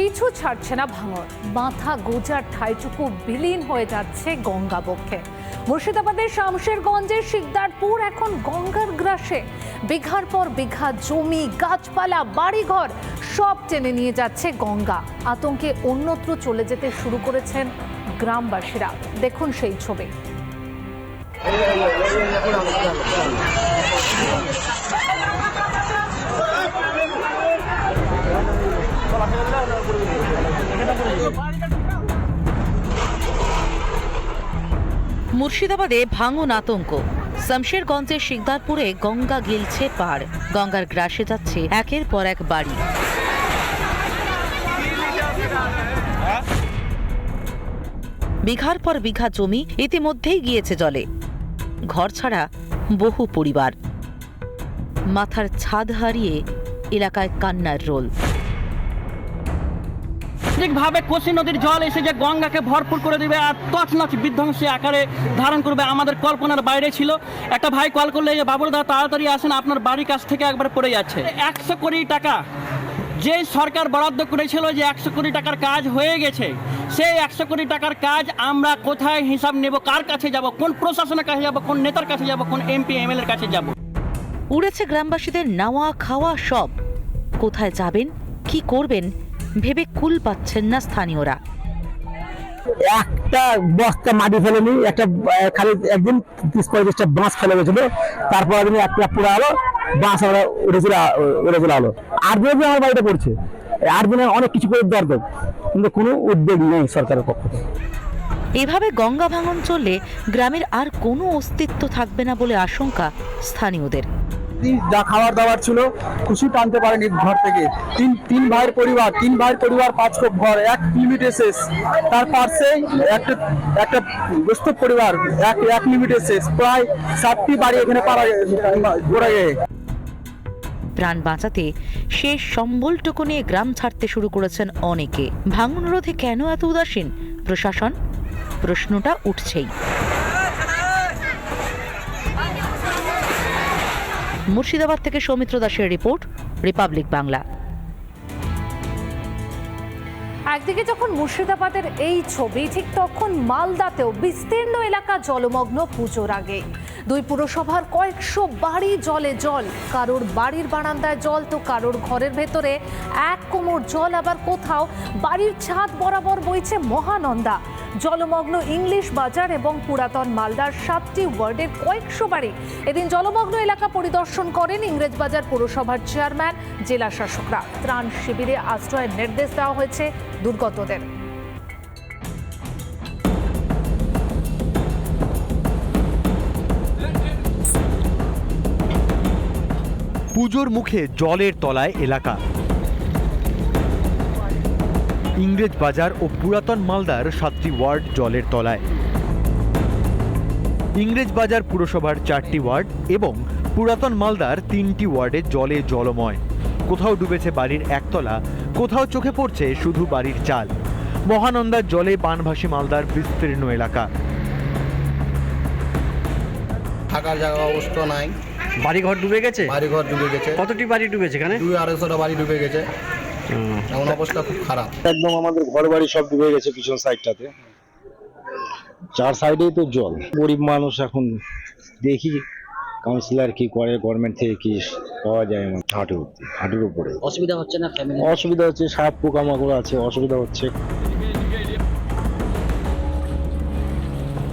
পিছু ছাড়ছে না ভাঙর মাথা গোজার ঠাইটুকু বিলীন হয়ে যাচ্ছে গঙ্গা বক্ষে মুর্শিদাবাদের শামশেরগঞ্জের শিকদারপুর এখন গঙ্গার গ্রাসে বিঘার পর বিঘা জমি গাছপালা বাড়িঘর সব টেনে নিয়ে যাচ্ছে গঙ্গা আতঙ্কে অন্যত্র চলে যেতে শুরু করেছেন গ্রামবাসীরা দেখুন সেই ছবি মুর্শিদাবাদে ভাঙন আতঙ্ক। শমশেরগঞ্জের শিকদারপুরে গঙ্গা গিলছে পার গঙ্গার গ্রাসে যাচ্ছে একের পর এক বাড়ি। বিঘার পর বিঘা জমি ইতিমধ্যেই গিয়েছে জলে। ঘর ছাড়া বহু পরিবার। মাথার ছাদ হারিয়ে এলাকায় কান্নার রোল। ভাবে কোশি নদীর জল এসে যে গঙ্গাকে ভরপুর করে দেবে আর তছনছ বিধ্বংসী আকারে ধারণ করবে আমাদের কল্পনার বাইরে ছিল। একটা ভাই কল করলে যে বাবুরদা তাড়াতাড়ি আসেন, আপনার বাড়ির কাছ থেকে একবার পড়ে যাচ্ছে। একশো কোটি টাকা। যে সরকার বরাদ্দ করেছিল যে একশো কোটি টাকার কাজ হয়ে গেছে, সেই একশো কোটি টাকার কাজ আমরা কোথায় হিসাব নেব, কার কাছে যাব, কোন প্রশাসনের কাছে যাব, কোন নেতার কাছে যাব, কোন এমপি, এমএলএর কাছে যাব? উড়েছে গ্রামবাসীদের নাওয়া খাওয়া সব। কোথায় যাবেন, কি করবেন ভেবে কুল পাচ্ছেন না স্থানীয়রা। একটা বস্তা মাটি ফেলেনি একটা খালি একদিন তিরিশ পঁয়ত্রিশটা বাঁশ ফেলে গেছিল তারপর দিন একটা পুরো আলো বাঁশ আমরা উড়েছিল উড়েছিল আলো। আট দিনে আমার বাড়িটা পড়ছে আট দিনে অনেক কিছু করে দরকার কিন্তু কোনো উদ্যোগ নেই সরকারের পক্ষ থেকে। এভাবে গঙ্গা ভাঙন চললে গ্রামের আর কোনো অস্তিত্ব থাকবে না বলে আশঙ্কা স্থানীয়দের। যা খাবার দাবার ছিল, খুশি টানতে পারেনি ঘর থেকে। তিন তিন ভাইয়ের পরিবার, তিন ভাইয়ের পরিবার, পাঁচ কোপ ঘর, এক লিমিটে শেষ তার পাশে একটা একটা পরিবার, এক এক লিমিটে শেষ প্রায় সাতটি বাড়ি এখানে পাড়া গোড়া গিয়ে প্রাণ বাঁচাতে শেষ সম্বলটুকু নিয়ে গ্রাম ছাড়তে শুরু করেছেন অনেকে। ভাঙন রোধে কেন এত উদাসীন? প্রশাসন? প্রশ্নটা উঠছেই। মুর্শিদাবাদ থেকে সৌমিত্র দাসের রিপোর্ট, রিপাবলিক বাংলা। একদিকে যখন মুর্শিদাবাদের এই ছবি, ঠিক তখন মালদাতেও বিস্তীর্ণ এলাকা জলমগ্ন পুজোর আগে। দুই পুরসভার কয়েকশো বাড়ি জলে জল, কারোর বাড়ির বারান্দায় জল তো কারোর ঘরের ভেতরে। এক কোমর জল আবার কোথাও, বাড়ির ছাদ বরাবর বইছে মহানন্দা। জলমগ্ন ইংলিশ বাজার এবং পুরাতন মালদার সাতটি ওয়ার্ডের কয়েকশো বাড়ি। এদিন জলমগ্ন এলাকা পরিদর্শন করেন ইংরেজবাজার পৌরসভার চেয়ারম্যান, জেলা শাসকরা। ত্রাণ শিবিরে আশ্রয়ের নির্দেশ দেওয়া হয়েছে দুর্গতদের। পুজোর মুখে জলের তলায় এলাকা। ইংরেজ বাজার ও পুরাতন মালদার সাতটি ওয়ার্ড জলের তলায়। ইংরেজ বাজার পুরসভার চারটি ওয়ার্ড এবং পুরাতন মালদার তিনটি ওয়ার্ডে জলে জলময়। কোথাও ডুবেছে বাড়ির একতলা কোথাও চোখে পড়ছে শুধু বাড়ির চাল। মহানন্দার জলে বানভাসী মালদার বিস্তীর্ণ এলাকা। থাকার জায়গা অবস্থা নাই। বাড়ি ঘর ডুবে গেছে? বাড়ি ঘর ডুবে গেছে। কতটি বাড়ি ডুবেছে এখানে? দুই আড়াইশোটা বাড়ি ডুবে গেছে। এমন অবস্থা খুব খারাপ। একদম আমাদের ঘর বাড়ি সব ডুবে গেছে পিছন সাইডটাতে। চার সাইডেই তো জল। গরিব মানুষ এখন দেখি কাউন্সিলর কি করে গভর্নমেন্ট থেকে কি পাওয়া যায় আমার হাঁটু হাঁটুর উপরে। অসুবিধা হচ্ছে না অসুবিধা হচ্ছে সাপ পোকামাকড় আছে অসুবিধা হচ্ছে।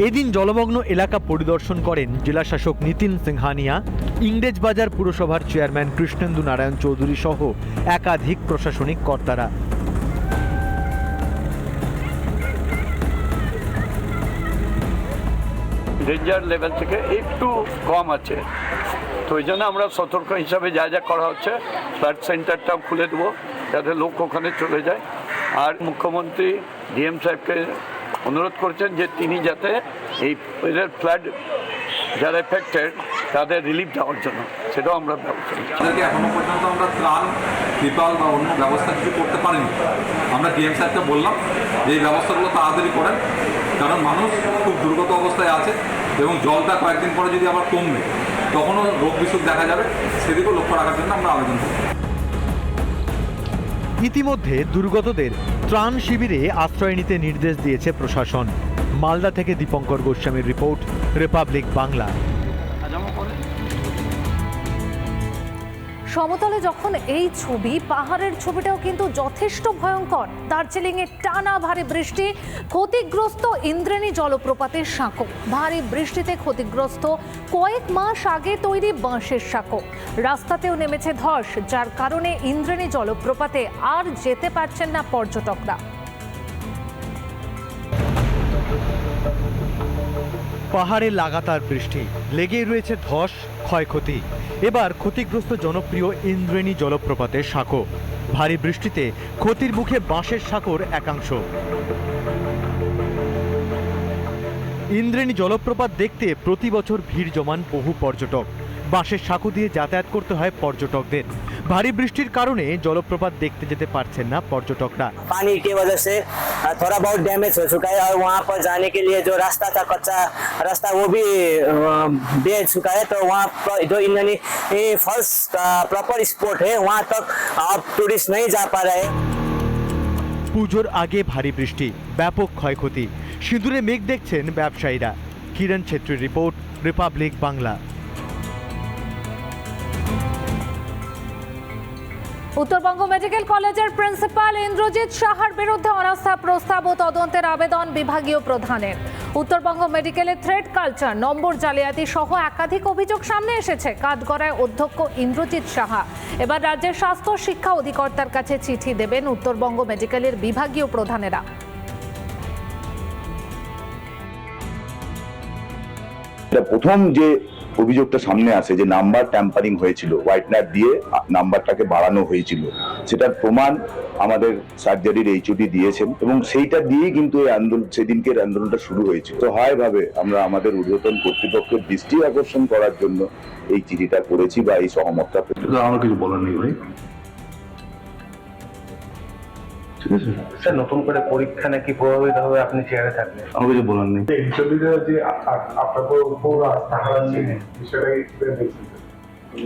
এদিন জলমগ্ন এলাকা পরিদর্শন করেন জেলাশাসক নিতিন সিংহানিয়া ইংরেজ বাজার পুরসভার চেয়ারম্যান কৃষ্ণেন্দু নারায়ণ চৌধুরী সহ একাধিক প্রশাসনিক কর্তারা। ডেঞ্জার লেভেল থেকে একটু কম আছে। তো ওই জন্য আমরা সতর্ক হিসাবে যা যা করা হচ্ছে ফ্ল্যাট সেন্টারটাও খুলে দেবো, যাতে লোক ওখানে চলে যায়। আর মুখ্যমন্ত্রী ডিএম সাহেবকে অনুরোধ করছেন যে তিনি যাতে এই ফ্ল্যাট যারা এফেক্টেড তাদের রিলিফ দেওয়ার জন্য। সেটাও আমরা ব্যবস্থা তাদেরকে এখনও পর্যন্ত আমরা ত্রাণ ত্রিপাল বা অন্য ব্যবস্থা কিছু করতে পারিনি? আমরা ডিএম স্যারকে বললাম যে এই ব্যবস্থাগুলো তাড়াতাড়ি করেন কারণ মানুষ খুব দুর্গত অবস্থায় আছে এবং জলটা কয়েকদিন পরে যদি আবার কমবে তখনও রোগ বিসুখ দেখা যাবে। সেদিকেও লক্ষ্য রাখার জন্য আমরা আবেদন করব। ইতিমধ্যে দুর্গতদের ত্রাণ শিবিরে আশ্রয় নিতে নির্দেশ দিয়েছে প্রশাসন। মালদা থেকে দীপঙ্কর গোস্বামীর রিপোর্ট রিপাবলিক বাংলা। সমতলে যখন এই ছবি, পাহাড়ের ছবিটাও কিন্তু যথেষ্ট ভয়ঙ্কর। দার্জিলিং এ টানা ভারী বৃষ্টি, ক্ষতিগ্রস্ত ইন্দ্রাণী জলপ্রপাতের সাঁকো। ভারী বৃষ্টিতে ক্ষতিগ্রস্ত কয়েক মাস আগে তৈরি বাঁশের সাঁকো। রাস্তাতেও নেমেছে ধস, যার কারণে ইন্দ্রাণী জলপ্রপাতে আর যেতে পারছেন না পর্যটকরা। পাহাড়ে লাগাতার বৃষ্টি, লেগেই রয়েছে ধস ক্ষয়ক্ষতি। এবার ক্ষতিগ্রস্ত জনপ্রিয় ইন্দ্রেণী জলপ্রপাতের সাঁকো। ভারী বৃষ্টিতে ক্ষতির মুখে বাঁশের সাঁকোর একাংশ। ইন্দ্রেণী জলপ্রপাত দেখতে প্রতি বছর ভিড় জমান বহু পর্যটক। বাঁশের সাঁকো দিয়ে যাতায়াত করতে হয় পর্যটকদের। ভারী বৃষ্টির কারণে জলপ্রপাত দেখতে যেতে পারছেন না পর্যটকরা पानी की वजह से अ, थोड़ा बहुत डैमेज हो चुका है और वहाँ पर जाने के लिए जो रास्ता था कच्चा रास्ता वो भी दे चुका है तो वहाँ पर जो इंद्रनी फॉल्स का प्रॉपर स्पॉट है वहाँ तक अब टूरिस्ट नहीं जा पा रहे পুজোর আগে ভারী বৃষ্টি ব্যাপক ক্ষয়ক্ষতি সিঁদুরে মেঘ দেখছেন ব্যবসায়ীরা কিরণ ছেত্রীর report Republic Bangla Uttarbanga medical কলেজের প্রিন্সিপাল ইন্দ্রজিৎ সাহার বিরুদ্ধে অনাস্থা প্রস্তাব ও তদন্তের আবেদন বিভাগীয় প্রধানের। উত্তরবঙ্গ মেডিকেলের থ্রেড কালচার, নম্বর জালিয়াতি সহ একাধিক অভিযোগ সামনে এসেছে, কাঠগড়ায় অধ্যক্ষ ইন্দ্রজিৎ সাহা। এবার রাজ্যের স্বাস্থ্য শিক্ষা অধিকর্তার কাছে চিঠি দেবেন উত্তরবঙ্গ মেডিকেলের বিভাগীয় প্রধানেরা। প্রথম যে অভিযোগটা সামনে আসে যে নাম্বার ট্যাম্পারিং হয়েছিল হোয়াইটনার দিয়ে নাম্বারটাকে বাড়ানো হয়েছিল। সেটার প্রমাণ আমাদের সার্জারির এইচওডি দিয়েছেন এবং সেইটা দিয়েই কিন্তু এই আন্দোলন সেদিনকের আন্দোলনটা শুরু হয়েছে। তো হয় ভাবে আমরা আমাদের ঊর্ধ্বতন কর্তৃপক্ষের দৃষ্টি আকর্ষণ করার জন্য এই চিঠিটা করেছি বা এই সহমতটা আমার কিছু বলার নেই ভাই? ঠিক আছে স্যার নতুন করে পরীক্ষা নাকি প্রভাবিত হবে? আপনি চেয়ারে থাকলে। আমার কিছু বলার নেই।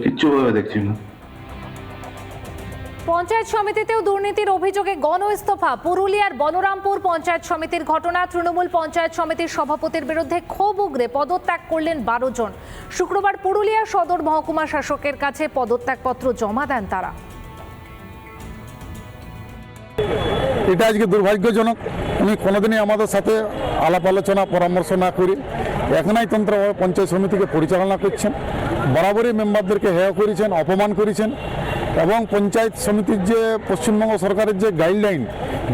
কিচ্ছু ভাবে দেখছি না। পঞ্চায়েত সমিতিতেও দুর্নীতির অভিযোগে গণ ইস্তফা পুরুলিয়ার বলরামপুর পঞ্চায়েত সমিতির ঘটনা তৃণমূল পঞ্চায়েত সমিতির সভাপতির বিরুদ্ধে ক্ষোভ উগরে পদত্যাগ করলেন বারো জন। শুক্রবার পুরুলিয়া সদর মহকুমা শাসকের কাছে পদত্যাগপত্র জমা দেন তারা। এটা আজকে দুর্ভাগ্যজনক। উনি কোনোদিনই আমাদের সাথে আলাপ আলোচনা, পরামর্শ না করে এখনই তন্ত্র পঞ্চায়েত সমিতিকে পরিচালনা করছেন, বরাবরই মেম্বারদেরকে হেয় করেছেন, অপমান করেছেন এবং পঞ্চায়েত সমিতির যে পশ্চিমবঙ্গ সরকারের যে গাইডলাইন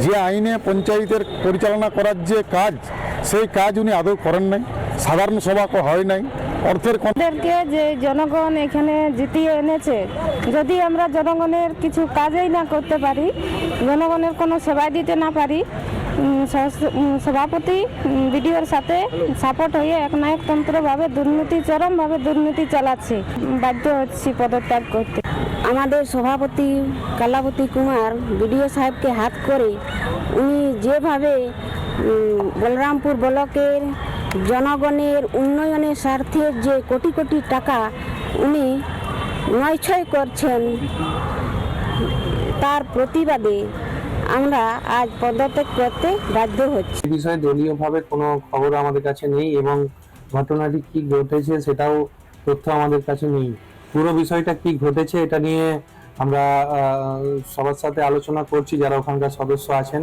যে আইনে পঞ্চায়েতের পরিচালনা করার যে কাজ, সেই কাজ উনি আদৌ করেন নাই। সাধারণ সভা হয় নাই। অর্থের আমাদেরকে যে জনগণ এখানে জিতিয়ে এনেছে, যদি আমরা জনগণের কিছু কাজই না করতে পারি জনগণের কোনো সেবা দিতে না পারি। সভাপতি বিডিওর সাথে সাপোর্ট হয়ে একনায়কতন্ত্রভাবে দুর্নীতি, চরমভাবে দুর্নীতি চালাচ্ছে। বাধ্য হচ্ছি পদত্যাগ করতে। আমাদের সভাপতি কালাবতী কুমার, বিডিও সাহেবকে হাত করে উনি যেভাবে বলরামপুর ব্লকের জনগণের উন্নয়নের স্বার্থে যে কোটি কোটি টাকা উনি নয়ছয় করছেন তার প্রতিবাদে আমরা আজ পদত্যাগ করতে বাধ্য হচ্ছি। এই বিষয়ে দলীয়ভাবে কোনো খবর আমাদের কাছে নেই এবং ঘটনাটি কি ঘটেছে সেটাও তথ্য আমাদের কাছে নেই। পুরো বিষয়টা কি ঘটেছে এটা নিয়ে আমরা সবার সাথে আলোচনা করছি, যারা ওখানকার সদস্য আছেন।